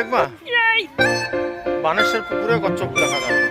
দেখবা? বানেশ্বর পুকুরে কচ্ছপ দেখা যাবে